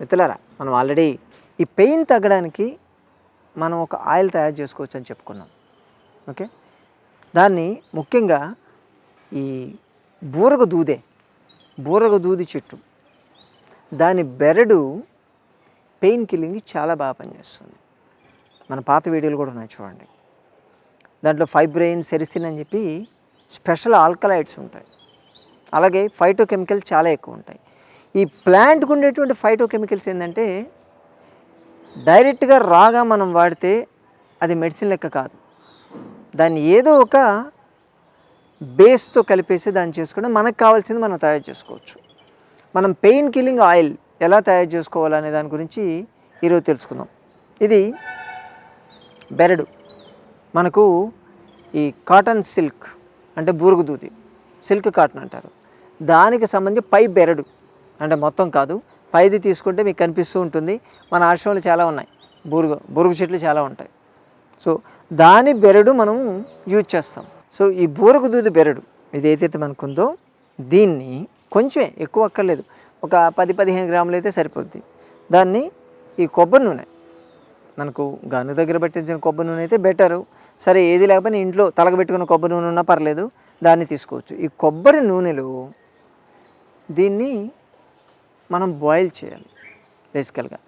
మిత్రులారా మనం ఆల్రెడీ ఈ పెయిన్ తగ్గడానికి మనం ఒక ఆయిల్ తయారు చేసుకోవచ్చు అని చెప్పుకున్నాం. ఓకే దాన్ని ముఖ్యంగా ఈ బూరగ దూదే బూరగ దూది చెట్టు దాని బెరడు పెయిన్ కిల్లింగ్కి చాలా బాగా పనిచేస్తుంది. మన పాత వీడియోలు కూడా ఉన్నాయి చూడండి. దాంట్లో ఫైబ్రెయిన్ సెరిసిన్ అని చెప్పి స్పెషల్ ఆల్కలైడ్స్ ఉంటాయి. అలాగే ఫైటోకెమికల్ చాలా ఎక్కువ ఉంటాయి. ఈ ప్లాంట్కి ఉండేటువంటి ఫైటోకెమికల్స్ ఏంటంటే డైరెక్ట్గా రాగా మనం వాడితే అది మెడిసిన్ లెక్క కాదు. దాన్ని ఏదో ఒక బేస్తో కలిపేసి దాన్ని చేసుకుంటే మనకు కావాల్సింది మనం తయారు చేసుకోవచ్చు. మనం పెయిన్ కిల్లింగ్ ఆయిల్ ఎలా తయారు చేసుకోవాలనే దాని గురించి ఈరోజు తెలుసుకుందాం. ఇది బెరడు. మనకు ఈ కాటన్ సిల్క్ అంటే బూరుగుదూది సిల్క్ కాటన్ అంటారు. దానికి సంబంధించి పై బెరడు. అంటే మొత్తం కాదు. పైది తీసుకుంటే మీకు కనిపిస్తూ ఉంటుంది. మన ఆశ్రమంలో చాలా ఉన్నాయి. బూరుగు బురుగు చెట్లు చాలా ఉంటాయి. సో దాని బెరడు మనము యూజ్ చేస్తాం. సో ఈ బూరకు దూది బెరడు ఇది ఏదైతే మనకు ఉందో దీన్ని కొంచెమే ఎక్కువ అక్కర్లేదు. ఒక పది పదిహేను గ్రాములు అయితే సరిపోద్ది. దాన్ని ఈ కొబ్బరి నూనె మనకు గను దగ్గర పెట్టించిన కొబ్బరి నూనె అయితే బెటరు. సరే ఏది లేకపోయినా ఇంట్లో తలగబెట్టుకున్న కొబ్బరి నూనె ఉన్నా పర్లేదు దాన్ని తీసుకోవచ్చు. ఈ కొబ్బరి నూనెలో దీన్ని మనం బాయిల్ చేయాలి బేసికల్గా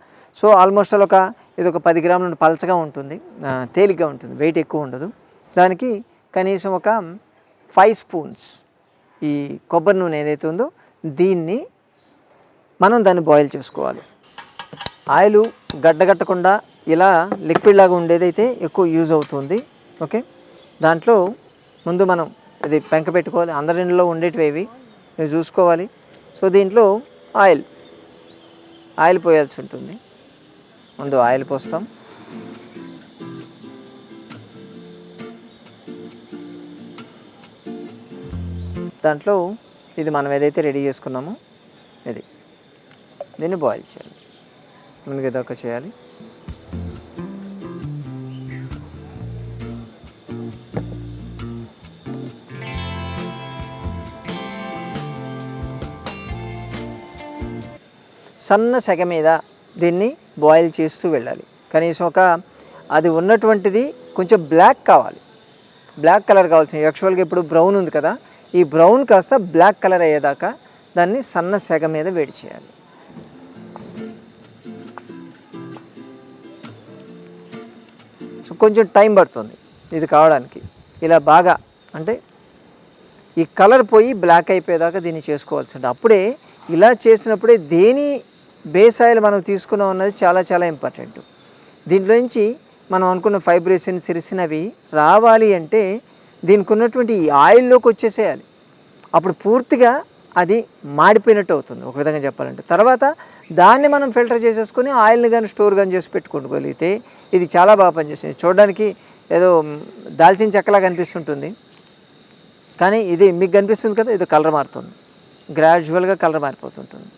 సో ఆల్మోస్ట్ ఒక ఇది ఒక పది గ్రాముల నుండి పలచగా ఉంటుంది తేలిగ్గా ఉంటుంది వెయిట్ ఎక్కువ ఉండదు. దానికి కనీసం ఒక ఫైవ్ స్పూన్స్ ఈ కొబ్బరి నూనె ఏదైతే ఉందో దీన్ని మనం దాన్ని బాయిల్ చేసుకోవాలి. ఆయిల్ గడ్డగట్టకుండా ఇలా లిక్విడ్ లాగా ఉండేదైతే ఎక్కువ యూజ్ అవుతుంది ఓకే దాంట్లో ముందు మనం ఇది పెంక పెట్టుకోవాలి అందరి ఇంట్లో ఉండేటివి ఇవి చూసుకోవాలి. సో దీంట్లో ఆయిల్ ఆయిల్ పోయాల్సి ఉంటుంది. ముందు ఆయిల్ పోస్తాం. దాంట్లో ఇది మనం ఏదైతే రెడీ చేసుకున్నామో ఇది. దీన్ని బాయిల్ చేయాలి. ముందుగా ఇదొక చేయాలి. సన్న సెగ మీద దీన్ని బాయిల్ చేస్తూ వెళ్ళాలి. కనీసం ఒక అది ఉన్నటువంటిది కొంచెం బ్లాక్ కావాలి. బ్లాక్ కలర్ కావాల్సింది యాక్చువల్గా ఇప్పుడు బ్రౌన్ ఉంది కదా ఈ బ్రౌన్ కాస్త బ్లాక్ కలర్ అయ్యేదాకా దాన్ని సన్న సెగ మీద వేడి చేయాలి. సో కొంచెం టైం పడుతుంది ఇది కావడానికి. ఇలా బాగా అంటే ఈ కలర్ పోయి బ్లాక్ అయిపోయేదాకా దీన్ని చేసుకోవాల్సి ఉంటుంది. అప్పుడే ఇలా చేసినప్పుడే దేని బేస్ ఆయిల్ మనం తీసుకున్నాం అన్నది చాలా చాలా ఇంపార్టెంట్. దీంట్లో నుంచి మనం అనుకున్న ఫైబ్రేషన్ సిరిసినవి రావాలి అంటే దీనికి ఉన్నటువంటి ఆయిల్లోకి వచ్చేసేయాలి. అప్పుడు పూర్తిగా అది మాడిపోయినట్టు అవుతుంది ఒక విధంగా చెప్పాలంటే. తర్వాత దాన్ని మనం ఫిల్టర్ చేసేసుకొని ఆయిల్ని కానీ స్టోర్ కానీ చేసి పెట్టుకోగలిగితే ఇది చాలా బాగా పనిచేస్తుంది. చూడడానికి ఏదో దాల్చిన చెక్కలా కనిపిస్తుంటుంది. కానీ ఇది మీకు కనిపిస్తుంది కదా ఇది కలర్ మారుతుంది. గ్రాడ్యువల్గా కలర్ మారిపోతుంటుంది.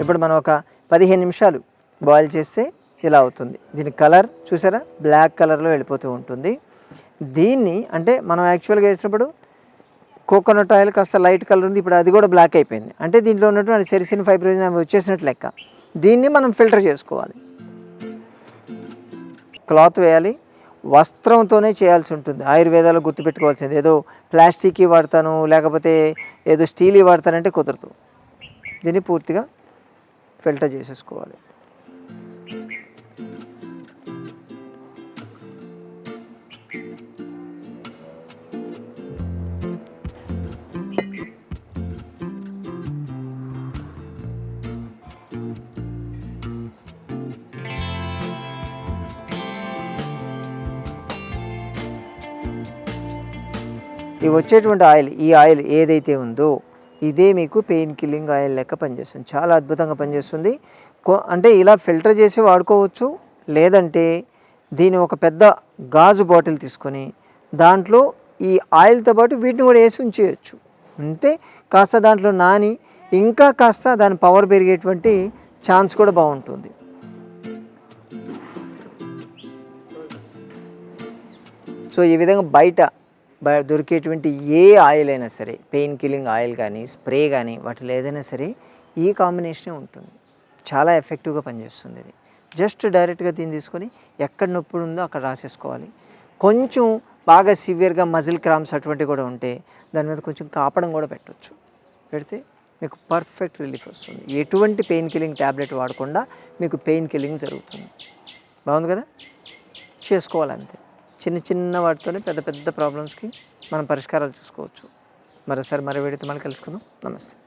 ఇప్పుడు మనం ఒక పదిహేను నిమిషాలు బాయిల్ చేస్తే ఇలా అవుతుంది. దీని కలర్ చూసారా? బ్లాక్ కలర్లో వెళ్ళిపోతూ ఉంటుంది. దీన్ని అంటే మనం యాక్చువల్గా వేసినప్పుడు కోకోనట్ ఆయిల్ కాస్త లైట్ కలర్ ఉంది. ఇప్పుడు అది కూడా బ్లాక్ అయిపోయింది. అంటే దీంట్లో ఉన్నటువంటి సెరిసిన్ ఫైబ్రోజన్ అవి వచ్చేసినట్టు లెక్క. దీన్ని మనం ఫిల్టర్ చేసుకోవాలి. క్లాత్ వేయాలి. వస్త్రంతోనే చేయాల్సి ఉంటుంది. ఆయుర్వేదాలు గుర్తుపెట్టుకోవాల్సింది. ఏదో ప్లాస్టిక్ వాడతాను లేకపోతే ఏదో స్టీల్ వాడతానంటే కుదరదు. దీన్ని పూర్తిగా ఫిల్టర్ చేసేసుకోవాలి. ఈ వచ్చేటువంటి ఆయిల్ ఈ ఆయిల్ ఏదైతే ఉందో ఇదే మీకు పెయిన్ కిల్లింగ్ ఆయిల్ లెక్క పనిచేస్తుంది. చాలా అద్భుతంగా పనిచేస్తుంది. కో అంటే ఇలా ఫిల్టర్ చేసి వాడుకోవచ్చు. లేదంటే దీని ఒక పెద్ద గాజు బాటిల్ తీసుకొని దాంట్లో ఈ ఆయిల్తో పాటు వీటిని కూడా వేసి ఉంచేయచ్చు. అంతే. కాస్త దాంట్లో నాని ఇంకా కాస్త దాని పవర్ పెరిగేటువంటి ఛాన్స్ కూడా బాగుంటుంది. సో ఈ విధంగా బయట దొరికేటువంటి ఏ ఆయిల్ అయినా సరే పెయిన్ కిల్లింగ్ ఆయిల్ కానీ స్ప్రే కానీ వాటిలో ఏదైనా సరే ఈ కాంబినేషనే ఉంటుంది. చాలా ఎఫెక్టివ్గా పనిచేస్తుంది ఇది. జస్ట్ డైరెక్ట్గా దీన్ని తీసుకొని ఎక్కడ నొప్పి ఉందో అక్కడ రాసేసుకోవాలి. కొంచెం బాగా సివియర్గా మజిల్ క్రామ్స్ అటువంటివి కూడా ఉంటే దాని మీద కొంచెం కాపడం కూడా పెట్టవచ్చు పెడితే మీకు పర్ఫెక్ట్ రిలీఫ్ వస్తుంది. ఎటువంటి పెయిన్ కిల్లింగ్ ట్యాబ్లెట్ వాడకుండా మీకు పెయిన్ కిల్లింగ్ జరుగుతుంది. బాగుంది కదా? చేసుకోవాలంతే చిన్న చిన్న వాటితోనే పెద్ద పెద్ద ప్రాబ్లమ్స్కి మనం పరిష్కారాలు చూసుకోవచ్చు. మరోసారి మరో వీడియోతో మళ్ళీ కలుసుకుందాం. నమస్తే.